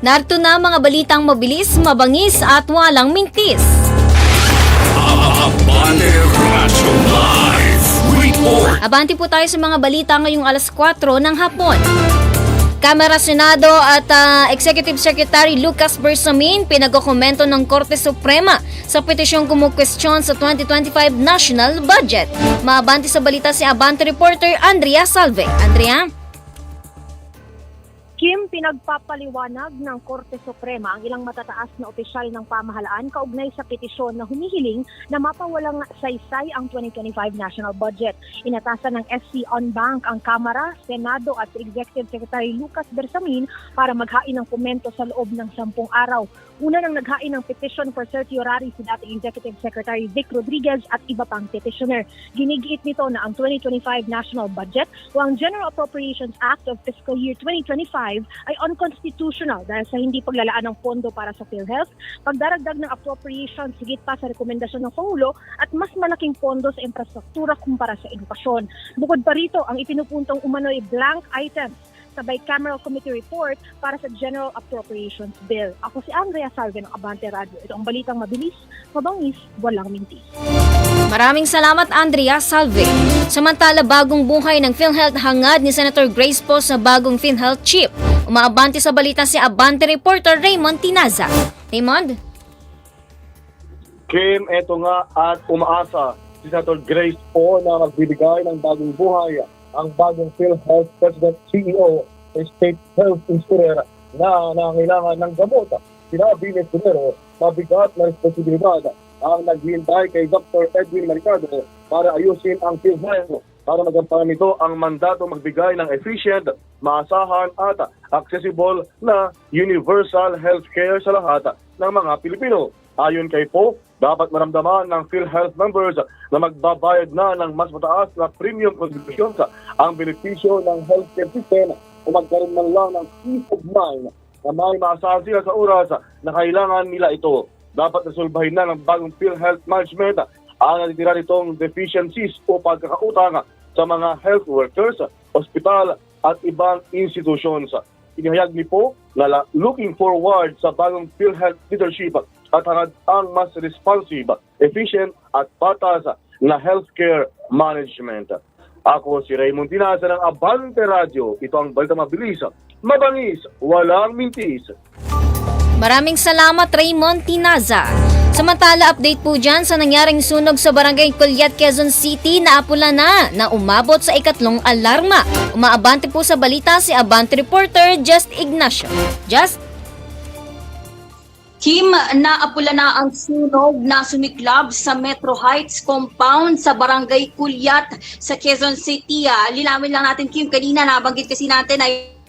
Narito na mga balitang mabilis, mabangis at walang mintis. Abanti po tayo sa mga balita ngayong alas 4 ng hapon. Kamara Senado at ah, Executive Secretary Lucas Bersamin pinagkokomento ng Korte Suprema sa petisyong kumukwestiyon sa 2025 national budget. Maabanti sa balita si Abante reporter Andrea Salve. Andrea? Pinagpapaliwanag ng Korte Suprema ang ilang matataas na opisyal ng pamahalaan kaugnay sa petisyon na humihiling na mapawalang saysay ang 2025 national budget. Inatasan ng SC on Bank ang Kamara, Senado at Executive Secretary Lucas Bersamin para maghain ng komento sa loob ng sampung araw. Una nang naghain ng petition for certiorari si dating Executive Secretary Vic Rodriguez at iba pang petitioner. Ginigiit nito na ang 2025 national budget o ang General Appropriations Act of Fiscal Year 2025 ay unconstitutional dahil sa hindi paglalaan ng pondo para sa PhilHealth, pagdaragdag ng appropriations higit pa sa rekomendasyon ng Pangulo at mas malaking pondo sa infrastruktura kumpara sa edukasyon. Bukod pa rito, ang itinupuntong umano'y blank items sa bicameral committee report para sa General Appropriations Bill. Ako si Andrea Salve ng Abante Radio. Ito ang balitang mabilis, mabangis, walang mintis. Maraming salamat Andrea Salve. Samantala bagong buhay ng PhilHealth hangad ni Senator Grace Poe sa bagong PhilHealth chip. Umaabante sa balita si Abante reporter Raymond Tinaza. Raymond? Kim, eto nga at umaasa si Senator Grace po na magbibigay ng bagong buhay ang bagong PhilHealth President CEO State Health Insurer na nangailangan ng gamot. Sinabi ni Pinero, mabigat na responsibilidad ang naghihintay kay Dr. Edwin Maricado para ayusin ang PhilHealth para magampanan nito ang mandato magbigay ng efficient, maasahan at accessible na universal healthcare sa lahat ng mga Pilipino. Ayon kay Po, dapat maramdaman ng PhilHealth members na magbabayad na ng mas mataas na premium contributions ang benepisyo ng healthcare system o magkaroon man lang ng peace of mind na may maasahan sila sa oras na kailangan nila ito. Dapat nasulbahin na ng bagong PhilHealth management ang natitira nitong deficiencies o pagkakautang sa mga health workers, ospital at ibang institutions. Inihayag ni Po na looking forward sa bagong PhilHealth leadership at hangad ang mas responsive, efficient at patas na healthcare management. Ako si Raymond Tinaza ng Abante Radio. Ito ang balita mabilis, mabangis, walang mintis. Maraming salamat Raymond Tinaza. Samantala update po dyan sa nangyaring sunog sa Barangay Culyat, Quezon City na apula na na umabot sa ikatlong alarma. Umaabante po sa balita si Abante reporter Just Ignacio. Just? Kim, naapula na ang sunog na sumiklab sa Metro Heights compound sa Barangay Kulyat sa Quezon City. Ah, Linawin lang natin, Kim, kanina nabanggit kasi natin ay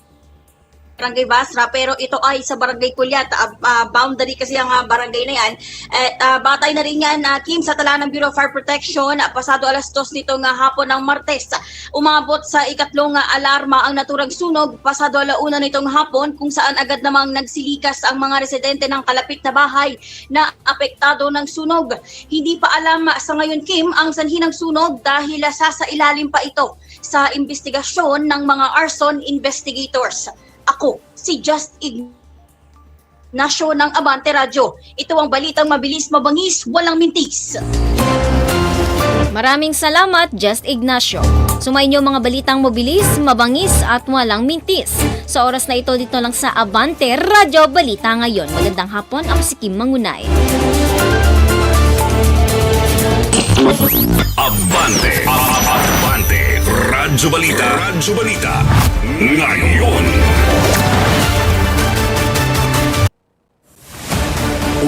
Barangay Basra pero ito ay sa Barangay Kulyat. Ah, ah, boundary kasi ang ah, barangay na yan. Eh, ah, batay na rin yan ah, Kim sa tala ng Bureau of Fire Protection. Ah, pasado alas dos nito nga hapon ng Martes umabot sa ikatlong ah, alarma ang naturang sunog. Pasado alauna nitong hapon kung saan agad namang nagsilikas ang mga residente ng kalapit na bahay na apektado ng sunog. Hindi pa alam sa ngayon Kim ang sanhi ng sunog dahil ah, sa ilalim pa ito sa investigasyon ng mga arson investigators ako, si Just Ignacio ng Abante Radio. Ito ang balitang mabilis, mabangis, walang mintis. Maraming salamat Just Ignacio. Sumayin niyo mga balitang mabilis, mabangis at walang mintis. Sa oras na ito dito lang sa Abante Radio Balita ngayon. Magandang hapon, ako si Kim Mangunay. Abante. Abante. Radyo Balita. Radyo Balita. Ngayon.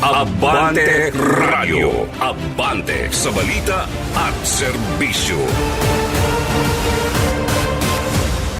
Abante Radio. Abante sa balita at serbisyo.